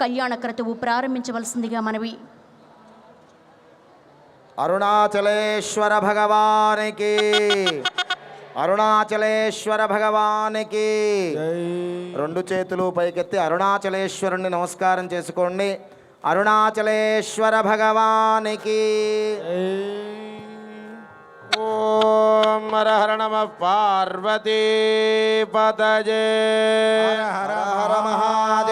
కళ్యాణ క్రతువు ప్రారంభించవలసిందిగా మనవి. అరుణాచలేశ్వర భగవానికి. అరుణాచలేశ్వర భగవానికి. రెండు చేతులు పైకెత్తి అరుణాచలేశ్వరుణ్ణి నమస్కారం చేసుకోండి. అరుణాచలేశ్వర భగవానికి. ఓం హర హర నమ పార్వతీ పతజే. హర హర మహాదేవ.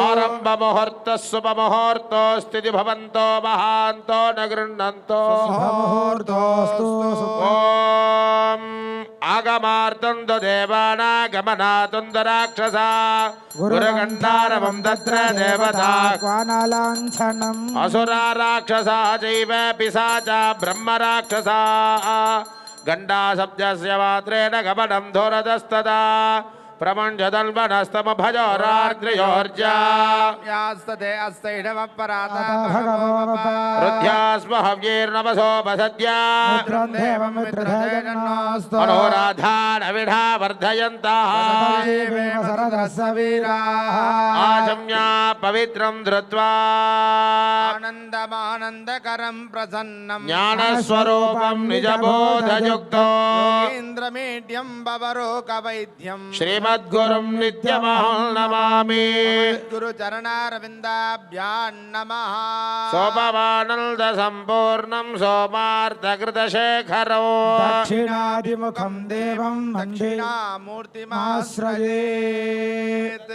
आरंभ मुहूर्त शुभ मुहूर्त स्थिति महांत न गृहंत ओम आगमार्दंद देवाना गमनादंद राक्षसा गुरुगंधारवं तत्र देवता। असुरा राक्षसा चैव पिशाचा ब्रह्म राक्षसा गण्डाशब्दस्य मात्रेण गमनं धोरतस्तदा प्रमञ्चदल्बनस्तमभजोराद्रियोर्जास्ते अस्तैढवपराधास्महव्यैर्नवसोपसद्यानोराधानविढा वर्धयन्ताः आशम्या पवित्रम धृत्वा। గండా శబ్దస్య మాత్రేణ గమనం ధోరదస్తదా ప్రమంజదల్వనస్తమ భజోరార్ద్రయోర్జా యాస్తతే అస్తైఢమపరాత హృద్యాస్మ హవ్యేర్నమసోపసద్యా ముద్రం దేవమిత్రధేయన్నోస్తు మనోరాధాన